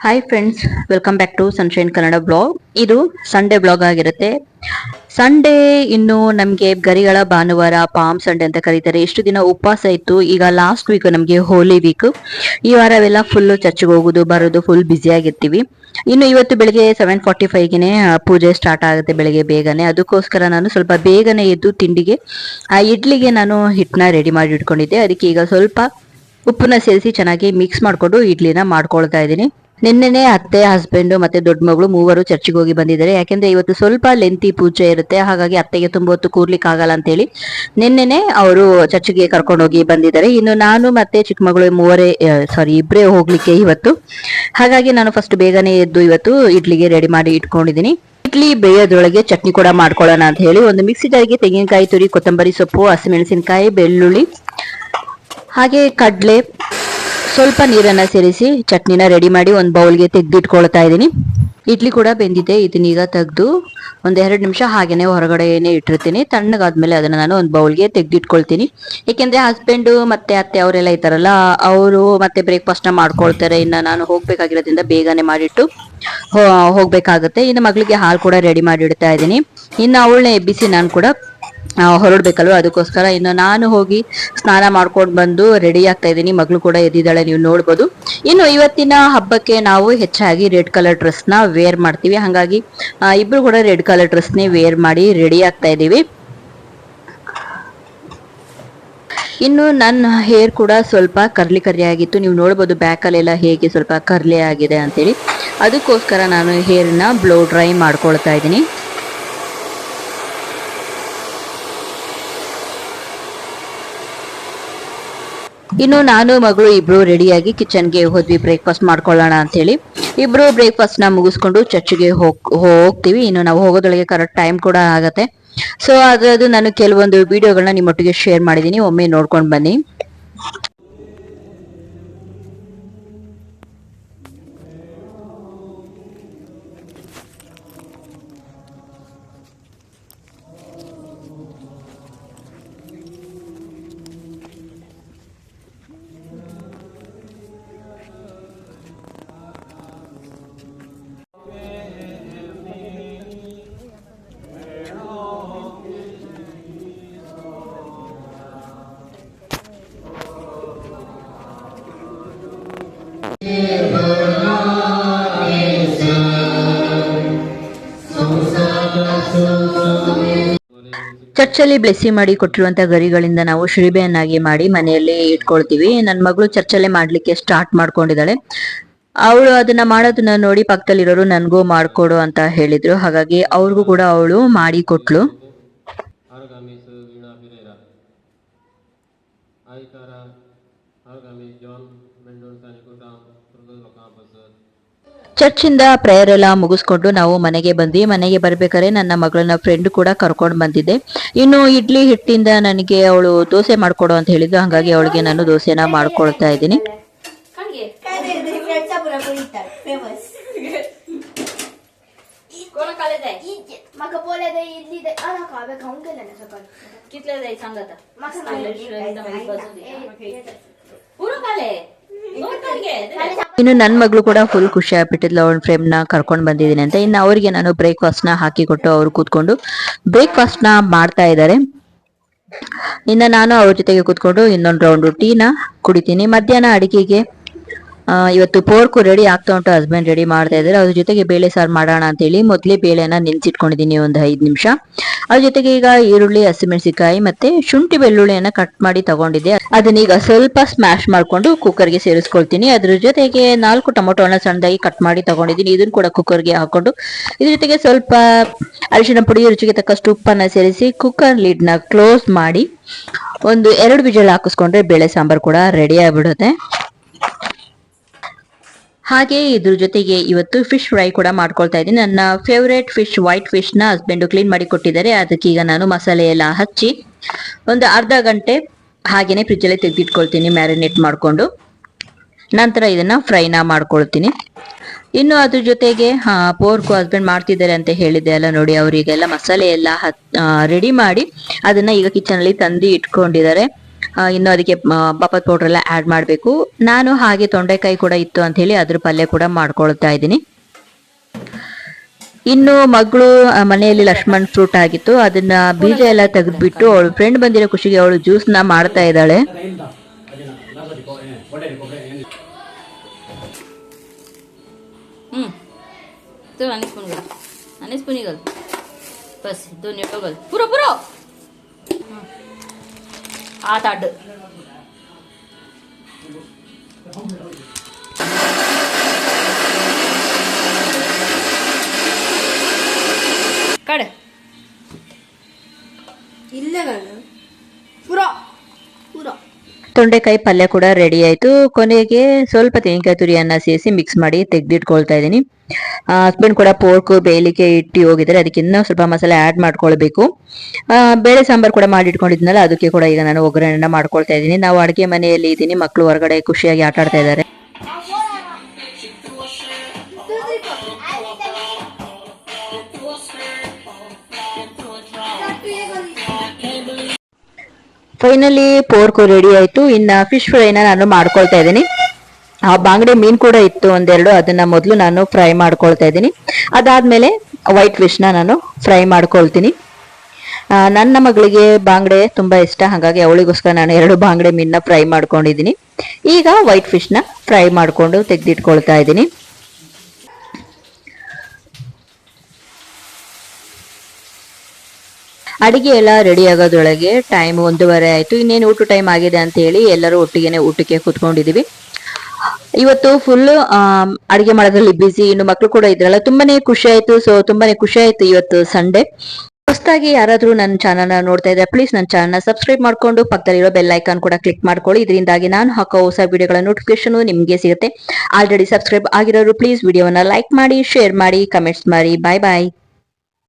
Hi friends welcome back to Sunshine Kannada blog ಇದು Sunday blog ಆಗಿರುತ್ತೆ. Sunday ಇನ್ನು ನಮಗೆ ಗರಿಗಳ ಭಾನುವಾರ ಪಾಮ್ ಸಂಡೇ ಅಂತ ಕರೀತಾರೆ. ಎಷ್ಟು ದಿನ ಉಪವಾಸ ಇತ್ತು. ಈಗ ಲಾಸ್ಟ್ ವೀಕ್ ನಮಗೆ ಹೋಲಿ ವೀಕ್ ಈ ವಾರವೆಲ್ಲ ಫುಲ್ ಚರ್ಚ್ಗೆ ಹೋಗೋದು, ಬರೋದು ಫುಲ್ ಬ್ಯುಸಿ ಆಗಿರ್ತೀವಿ. ಇನ್ನು ಇವತ್ತು ಬೆಳಿಗ್ಗೆ ಸೆವೆನ್ ಫಾರ್ಟಿ ಫೈವ್ಗೆ ಪೂಜೆ ಸ್ಟಾರ್ಟ್ ಆಗುತ್ತೆ ಬೆಳಿಗ್ಗೆ ಬೇಗನೆ. ಅದಕ್ಕೋಸ್ಕರ ನಾನು ಸ್ವಲ್ಪ ಬೇಗನೆ ಎದ್ದು ತಿಂಡಿಗೆ, ಆ, ಇಡ್ಲಿಗೆ ನಾನು ಹಿಟ್ಟನ್ನ ರೆಡಿ ಮಾಡಿ ಇಟ್ಕೊಂಡಿದ್ದೆ. ಅದಕ್ಕೆ ಈಗ ಸ್ವಲ್ಪ ಉಪ್ಪನ್ನ ಸೇರಿಸಿ ಚೆನ್ನಾಗಿ ಮಿಕ್ಸ್ ಮಾಡಿಕೊಂಡು ಇಡ್ಲಿನ ಮಾಡ್ಕೊಳ್ತಾ ಇದ್ದೀನಿ. ನಿನ್ನೆನೆ ಅತ್ತೆ ಹಸ್ಬೆಂಡ್ ಮತ್ತೆ ದೊಡ್ಡ ಮಗಳು ಮೂವರು ಚರ್ಚಿಗೆ ಹೋಗಿ ಬಂದಿದ್ದಾರೆ. ಯಾಕೆಂದ್ರೆ ಇವತ್ತು ಸ್ವಲ್ಪ ಲೆಂತಿ ಪೂಜೆ ಇರುತ್ತೆ. ಹಾಗಾಗಿ ಅತ್ತೆಗೆ ತುಂಬ ಹೊತ್ತು ಕೂರ್ಲಿಕ್ಕೆ ಆಗಲ್ಲ ಅಂತ ಹೇಳಿ ನಿನ್ನೆನೆ ಅವರು ಚರ್ಚಿಗೆ ಕರ್ಕೊಂಡು ಹೋಗಿ ಬಂದಿದ್ದಾರೆ. ಇನ್ನು ನಾನು ಮತ್ತೆ ಚಿಕ್ಕ ಮಗಳು ಮೂವರೇ ಸಾರಿ ಇಬ್ಬರೇ ಹೋಗ್ಲಿಕ್ಕೆ ಇವತ್ತು. ಹಾಗಾಗಿ ನಾನು ಫಸ್ಟ್ ಬೇಗನೆ ಎದ್ದು ಇವತ್ತು ಇಡ್ಲಿಗೆ ರೆಡಿ ಮಾಡಿ ಇಟ್ಕೊಂಡಿದ್ದೀನಿ. ಇಡ್ಲಿ ಬೇಯೋದ್ರೊಳಗೆ ಚಟ್ನಿ ಕೂಡ ಮಾಡ್ಕೊಳ್ಳೋಣ ಅಂತ ಹೇಳಿ ಒಂದು ಮಿಕ್ಸಿ ಜಾರಿಗೆ ತೆಂಗಿನಕಾಯಿ, ತುರಿ, ಕೊತ್ತಂಬರಿ ಸೊಪ್ಪು, ಹಸಿಮೆಣಸಿನಕಾಯಿ, ಬೆಳ್ಳುಳ್ಳಿ, ಹಾಗೆ ಕಡಲೆ ಸ್ವಲ್ಪ ನೀರನ್ನ ಸೇರಿಸಿ ಚಟ್ನಿನ ರೆಡಿ ಮಾಡಿ ಒಂದು ಬೌಲ್ಗೆ ತೆಗೆದಿಟ್ಕೊಳ್ತಾ ಇದ್ದೀನಿ. ಇಡ್ಲಿ ಕೂಡ ಬೆಂದಿದೆ, ಇದನ್ನೀಗ ತೆಗೆದು ಒಂದ್ ಎರಡು ನಿಮಿಷ ಹಾಗೇನೆ ಹೊರಗಡೆನೆ ಇಟ್ಟಿರ್ತೀನಿ. ತಣ್ಣಗಾದ್ಮೇಲೆ ಅದನ್ನ ನಾನು ಒಂದು ಬೌಲ್ಗೆ ತೆಗೆದಿಟ್ಕೊಳ್ತೀನಿ. ಏಕೆಂದ್ರೆ ಹಸ್ಬೆಂಡು ಮತ್ತೆ ಅತ್ತೆ ಅವರೆಲ್ಲ ಇದ್ದಾರಲ್ಲ ಅವರು ಮತ್ತೆ ಬ್ರೇಕ್ಫಾಸ್ಟ್ನ ಮಾಡ್ಕೊಳ್ತಾರೆ. ಇನ್ನು ನಾನು ಹೋಗ್ಬೇಕಾಗಿರೋದ್ರಿಂದ ಬೇಗನೆ ಮಾಡಿಟ್ಟು ಹೋಗ್ಬೇಕಾಗುತ್ತೆ. ಇನ್ನು ಮಗಳಿಗೆ ಹಾಲು ಕೂಡ ರೆಡಿ ಮಾಡಿ ಇಡ್ತಾ ಇದ್ದೀನಿ. ಇನ್ನು ಅವಳನ್ನ ಎಬ್ಬಿಸಿ ನಾನು ಕೂಡ ಹೊರಡ್ಬೇಕಲ್ವ? ಅದಕ್ಕೋಸ್ಕರ ಇನ್ನು ನಾನು ಹೋಗಿ ಸ್ನಾನ ಮಾಡ್ಕೊಂಡು ಬಂದು ರೆಡಿ ಆಗ್ತಾ ಇದ್ದೀನಿ. ಮಗಳು ಕೂಡ ಎದ್ದಿದ್ದಾಳೆ, ನೀವು ನೋಡ್ಬೋದು. ಇನ್ನು ಇವತ್ತಿನ ಹಬ್ಬಕ್ಕೆ ನಾವು ಹೆಚ್ಚಾಗಿ ರೆಡ್ ಕಲರ್ ಡ್ರೆಸ್ನ ವೇರ್ ಮಾಡ್ತೀವಿ. ಹಾಗಾಗಿ ಇಬ್ರು ಕೂಡ ರೆಡ್ ಕಲರ್ ಡ್ರೆಸ್ ನೇ ವೇರ್ ಮಾಡಿ ರೆಡಿ ಆಗ್ತಾ ಇದ್ದೀವಿ. ಇನ್ನು ನನ್ನ ಹೇರ್ ಕೂಡ ಸ್ವಲ್ಪ ಕರ್ಲಿ ಕರ್ಲಿ ಆಗಿತ್ತು. ನೀವು ನೋಡ್ಬೋದು ಬ್ಯಾಕಲ್ಲೆಲ್ಲ ಹೇಗೆ ಸ್ವಲ್ಪ ಕರ್ಲಿ ಆಗಿದೆ ಅಂತೇಳಿ. ಅದಕ್ಕೋಸ್ಕರ ನಾನು ಹೇರ್ನ ಬ್ಲೋ ಡ್ರೈ ಮಾಡ್ಕೊಳ್ತಾ ಇದ್ದೀನಿ. ಇನ್ನು ನಾನು, ಮಗಳು, ಇಬ್ರು ರೆಡಿಯಾಗಿ ಕಿಚನ್ಗೆ ಹೋದ್ವಿ ಬ್ರೇಕ್ಫಾಸ್ಟ್ ಮಾಡ್ಕೊಳ್ಳೋಣ ಅಂತ ಹೇಳಿ ಇಬ್ರು ಬ್ರೇಕ್ಫಾಸ್ಟ್ನ ಮುಗಿಸ್ಕೊಂಡು ಚರ್ಚ್ಗೆ ಹೋಗ್, ಹೋಗ್ತೀವಿ. ಇನ್ನು ನಾವು ಹೋಗೋದೊಳಗೆ ಕರೆಕ್ಟ್ ಟೈಮ್ ಕೂಡ ಆಗತ್ತೆ. ಸೊ ಅದ್ರದ್ದು ನಾನು ಕೆಲವೊಂದು ವಿಡಿಯೋಗಳನ್ನ ನಿಮ್ಮೊಟ್ಟಿಗೆ ಶೇರ್ ಮಾಡಿದ್ದೀನಿ. ಒಮ್ಮೆ ನೋಡ್ಕೊಂಡು ಬನ್ನಿ. ಚರ್ಚಲ್ಲಿ ಬ್ಲೆಸ್ಸಿ ಮಾಡಿ ಕೊಟ್ಟಿರುವಂತ ಗರಿಗಳಿಂದ ನಾವು ಶ್ರೀಬೆಯನ್ನಾಗಿ ಮಾಡಿ ಮನೆಯಲ್ಲಿ ಇಟ್ಕೊಳ್ತೀವಿ. ನನ್ನ ಮಗಳು ಚರ್ಚಲ್ಲೇ ಮಾಡ್ಲಿಕ್ಕೆ ಸ್ಟಾರ್ಟ್ ಮಾಡ್ಕೊಂಡಿದ್ದಾಳೆ. ಅವಳು ಅದನ್ನ ಮಾಡೋದನ್ನ ನೋಡಿ ಪಕ್ಕದಲ್ಲಿರೋರು ನನ್ಗೂ ಮಾಡ್ಕೊಡು ಅಂತ ಹೇಳಿದ್ರು. ಹಾಗಾಗಿ ಅವ್ರಿಗೂ ಕೂಡ ಅವಳು ಮಾಡಿ ಕೊಟ್ಲು. Argamis ಚರ್ಚಿಂದ ಪ್ರೇಯರ್ ಎಲ್ಲ ಮುಗಿಸ್ಕೊಂಡು ನಾವು ಮನೆಗೆ ಬಂದ್ವಿ. ಮನೆಗೆ ಬರ್ಬೇಕಾದ್ರೆ ನನ್ನ ಮಗಳನ್ನ ಫ್ರೆಂಡ್ ಕೂಡ ಕರ್ಕೊಂಡು ಬಂದಿದ್ದೆ. ಇನ್ನು ಇಡ್ಲಿ ಹಿಟ್ಟಿಂದ ನನಗೆ ಅವಳು ದೋಸೆ ಮಾಡಿಕೊಡು ಅಂತ ಹೇಳಿದ್ದು. ಹಾಗಾಗಿ ಅವಳಿಗೆ ನಾನು ದೋಸೆನ ಮಾಡ್ಕೊಳ್ತಾ ಇದ್ದೀನಿ. ಇನ್ನು ನನ್ನ ಮಗಳು ಕೂಡ ಫುಲ್ ಖುಷಿ ಆಗ್ಬಿಟ್ಟಿದ್ಲು. ಅವ್ನ ಫ್ರೆಂಡ್ನ ಕರ್ಕೊಂಡ್ ಬಂದಿದ್ದೀನಿ ಅಂತ. ಇನ್ನು ಅವರಿಗೆ ನಾನು ಬ್ರೇಕ್ಫಾಸ್ಟ್ನ ಹಾಕಿಕೊಟ್ಟು ಅವ್ರು ಕೂತ್ಕೊಂಡು ಬ್ರೇಕ್ಫಾಸ್ಟ್ನ ಮಾಡ್ತಾ ಇದ್ದಾರೆ. ಇನ್ನು ನಾನು ಅವ್ರ ಜೊತೆಗೆ ಕೂತ್ಕೊಂಡು ಇನ್ನೊಂದು ರೌಂಡ್ ಟೀನ ಕುಡಿತೀನಿ. ಮಧ್ಯಾಹ್ನ ಅಡಿಗೆಗೆ ಇವತ್ತು ಪೋರ್ಕು ರೆಡಿ ಆಗ್ತಾ ಉಂಟು. ಹಸ್ಬೆಂಡ್ ರೆಡಿ ಮಾಡ್ತಾ ಇದ್ದಾರೆ. ಅದ್ರ ಜೊತೆಗೆ ಬೇಳೆ ಸಾರು ಮಾಡೋಣ ಅಂತ ಹೇಳಿ ಮೊದಲೇ ಬೇಳೆನ ನಿಲ್ಸಿಟ್ಕೊಂಡಿದೀನಿ ಒಂದು ಐದು ನಿಮಿಷ. ಅದ್ರ ಜೊತೆಗೆ ಈಗ ಈರುಳ್ಳಿ ಹಸಿಮೆಣಸಿಕಾಯಿ ಮತ್ತೆ ಶುಂಠಿ ಬೆಳ್ಳುಳ್ಳಿಯನ್ನ ಕಟ್ ಮಾಡಿ ತಗೊಂಡಿದ್ದೆ. ಅದನ್ನೀಗ ಸ್ವಲ್ಪ ಸ್ಮ್ಯಾಶ್ ಮಾಡ್ಕೊಂಡು ಕುಕ್ಕರ್ಗೆ ಸೇರಿಸ್ಕೊಳ್ತೀನಿ. ಅದ್ರ ಜೊತೆಗೆ ನಾಲ್ಕು ಟೊಮೊಟೊನ ಸಣ್ಣದಾಗಿ ಕಟ್ ಮಾಡಿ ತಗೊಂಡಿದ್ದೀನಿ. ಇದನ್ನ ಕೂಡ ಕುಕ್ಕರ್ಗೆ ಹಾಕೊಂಡು. ಇದ್ರ ಜೊತೆಗೆ ಸ್ವಲ್ಪ ಅರಿಶಿನ ಪುಡಿ, ರುಚಿಗೆ ತಕ್ಕಷ್ಟು ಉಪ್ಪನ್ನ ಸೇರಿಸಿ ಕುಕ್ಕರ್ ಲಿಡ್ನ ಕ್ಲೋಸ್ ಮಾಡಿ ಒಂದು ಎರಡು ವಿಜಲ್ ಹಾಕಿಸ್ಕೊಂಡ್ರೆ ಬೇಳೆ ಸಾಂಬಾರ್ ಕೂಡ ರೆಡಿ ಆಗ್ಬಿಡುತ್ತೆ. ಹಾಗೆ ಇದ್ರ ಜೊತೆಗೆ ಇವತ್ತು ಫಿಶ್ ಫ್ರೈ ಕೂಡ ಮಾಡ್ಕೊಳ್ತಾ ಇದ್ದೀನಿ. ನನ್ನ ಫೇವ್ರೇಟ್ ಫಿಶ್ ವೈಟ್ ಫಿಶ್ನ ಹಸ್ಬೆಂಡು ಕ್ಲೀನ್ ಮಾಡಿ ಕೊಟ್ಟಿದ್ದಾರೆ. ಅದಕ್ಕೆ ಈಗ ನಾನು ಮಸಾಲೆ ಎಲ್ಲ ಹಚ್ಚಿ ಒಂದು ಅರ್ಧ ಗಂಟೆ ಹಾಗೇನೆ ಫ್ರಿಜ್ ಅಲ್ಲಿ ತೆಗೆದಿಟ್ಕೊಳ್ತೀನಿ ಮ್ಯಾರಿನೇಟ್ ಮಾಡ್ಕೊಂಡು. ನಂತರ ಇದನ್ನ ಫ್ರೈನ ಮಾಡ್ಕೊಳ್ತೀನಿ. ಇನ್ನು ಅದ್ರ ಜೊತೆಗೆ ಪೋರ್ಕು ಹಸ್ಬೆಂಡ್ ಮಾಡ್ತಿದ್ದಾರೆ ಅಂತ ಹೇಳಿದೆ ಅಲ್ಲ ನೋಡಿ ಅವರಿಗೆಲ್ಲ ಮಸಾಲೆ ಎಲ್ಲ ರೆಡಿ ಮಾಡಿ ಅದನ್ನ ಈಗ ಕಿಚನ್ ಅಲ್ಲಿ ತಂದು ಇಟ್ಕೊಂಡಿದ್ದಾರೆ. ಇನ್ನು ಅದಕ್ಕೆ ಪಾಪದ್ ಪೌಡರ್ ಎಲ್ಲ ಆ್ಯಡ್ ಮಾಡಬೇಕು. ನಾನು ಹಾಗೆ ತೊಂಡೆಕಾಯಿ ಕೂಡ ಇತ್ತು ಅಂತ ಹೇಳಿ ಅದ್ರ ಪಲ್ಯ ಕೂಡ ಮಾಡ್ಕೊಳ್ತಾ ಇದ್ದೀನಿ. ಇನ್ನು ಮಗಳು ಮನೆಯಲ್ಲಿ ಲಕ್ಷ್ಮಣ್ ಫ್ರೂಟ್ ಆಗಿತ್ತು. ಅದನ್ನ ಬೀಜ ಎಲ್ಲ ತೆಗೆದ್ಬಿಟ್ಟು ಅವಳು ಫ್ರೆಂಡ್ ಬಂದಿರೋ ಖುಷಿಗೆ ಅವಳು ಜ್ಯೂಸ್ನ ಮಾಡ್ತಾ ಇದ್ದಾಳೆ. ಹ್ಞೂ ಸ್ಪೂನ್ ಸ್ಪೂನ್ ಬಸ್ ಪೂರ ಪೂರ! ആ തട് ತೊಂಡೆಕಾಯಿ ಪಲ್ಯ ಕೂಡ ರೆಡಿ ಆಯ್ತು. ಕೊನೆಗೆ ಸ್ವಲ್ಪ ತೆಂಗಿನಕಾಯಿ ತುರಿಯನ್ನ ಸೇರಿಸಿ ಮಿಕ್ಸ್ ಮಾಡಿ ತೆಗೆದಿಟ್ಕೊಳ್ತಾ ಇದ್ದೀನಿ. ಹಸ್ಬೆಂಡ್ ಕೂಡ ಪೋರ್ಕ್ ಬೇಯಲಿಕ್ಕೆ ಇಟ್ಟು ಹೋಗಿದ್ದಾರೆ. ಅದಕ್ಕೆ ಇನ್ನೂ ಸ್ವಲ್ಪ ಮಸಾಲೆ ಆಡ್ ಮಾಡ್ಕೊಳ್ಬೇಕು. ಬೇಳೆ ಸಾಂಬಾರ್ ಕೂಡ ಮಾಡಿಟ್ಕೊಂಡಿದ್ನಲ್ಲ ಅದಕ್ಕೆ ಕೂಡ ಈಗ ನಾನು ಒಗ್ಗರಣೆ ಮಾಡ್ಕೊಳ್ತಾ ಇದ್ದೀನಿ. ನಾವು ಅಡುಗೆ ಮನೆಯಲ್ಲಿ ಇದ್ದೀನಿ. ಮಕ್ಕಳು ಹೊರಗಡೆ ಖುಷಿಯಾಗಿ ಆಟ ಆಡ್ತಾ ಇದ್ದಾರೆ. ಫೈನಲಿ ಪೋರ್ಕು ರೆಡಿ ಆಯಿತು. ಇನ್ನು ಫಿಶ್ ಫ್ರೈನ ನಾನು ಮಾಡ್ಕೊಳ್ತಾ ಇದ್ದೀನಿ. ಆ ಬಾಂಗಡೆ ಮೀನು ಕೂಡ ಇತ್ತು ಒಂದೆರಡು. ಅದನ್ನ ಮೊದಲು ನಾನು ಫ್ರೈ ಮಾಡ್ಕೊಳ್ತಾ ಇದ್ದೀನಿ. ಅದಾದಮೇಲೆ ವೈಟ್ ಫಿಶ್ನ ನಾನು ಫ್ರೈ ಮಾಡ್ಕೊಳ್ತೀನಿ. ನನ್ನ ಮಗಳಿಗೆ ಬಾಂಗಡೆ ತುಂಬ ಇಷ್ಟ. ಹಾಗಾಗಿ ಅವಳಿಗೋಸ್ಕರ ನಾನು ಎರಡು ಬಾಂಗಡೆ ಮೀನನ್ನ ಫ್ರೈ ಮಾಡ್ಕೊಂಡಿದ್ದೀನಿ. ಈಗ ವೈಟ್ ಫಿಶ್ನ ಫ್ರೈ ಮಾಡಿಕೊಂಡು ತೆಗೆದಿಟ್ಕೊಳ್ತಾ ಇದ್ದೀನಿ. ಅಡಿಗೆ ಎಲ್ಲ ರೆಡಿ ಆಗೋದ್ರೊಳಗೆ ಟೈಮ್ ಒಂದೂವರೆ ಆಯಿತು. ಇನ್ನೇನು ಊಟ ಟೈಮ್ ಆಗಿದೆ ಅಂತ ಹೇಳಿ ಎಲ್ಲರೂ ಒಟ್ಟಿಗೆನೆ ಊಟಕ್ಕೆ ಕೂತ್ಕೊಂಡಿದ್ದೀವಿ ಇವತ್ತು ಫುಲ್ ಅಡಿಗೆ ಮಾಡೋದ್ರಲ್ಲಿ ಬ್ಯುಸಿ ಇನ್ನು ಮಕ್ಕಳು ಕೂಡ ಇದ್ರಲ್ಲ, ತುಂಬಾನೇ ಖುಷಿ ಆಯ್ತು. ಸೊ ತುಂಬಾನೇ ಖುಷಿ ಆಯ್ತು ಇವತ್ತು ಸಂಡೇ ಹೊಸದಾಗಿ ಯಾರಾದ್ರೂ ನನ್ನ ಚಾನಲ್ ನೋಡ್ತಾ ಇದ್ರೆ ಪ್ಲೀಸ್ ನನ್ನ ಚಾನಲ್ ಸಬ್ಸ್ಕ್ರೈಬ್ ಮಾಡ್ಕೊಂಡು ಪಕ್ಕದಲ್ಲಿರೋ ಬೆಲ್ ಐಕಾನ್ ಕೂಡ ಕ್ಲಿಕ್ ಮಾಡ್ಕೊಳ್ಳಿ. ಇದರಿಂದಾಗಿ ನಾನು ಹಾಕೋ ಹೊಸ ವಿಡಿಯೋಗಳ ನೋಟಿಫಿಕೇಶನ್ ನಿಮಗೆ ಸಿಗುತ್ತೆ. ಆಲ್ರೆಡಿ ಸಬ್ಸ್ಕ್ರೈಬ್ ಆಗಿರೋರು ಪ್ಲೀಸ್ ವಿಡಿಯೋವನ್ನ ಲೈಕ್ ಮಾಡಿ ಶೇರ್ ಮಾಡಿ ಕಮೆಂಟ್ಸ್ ಮಾಡಿ. Bye bye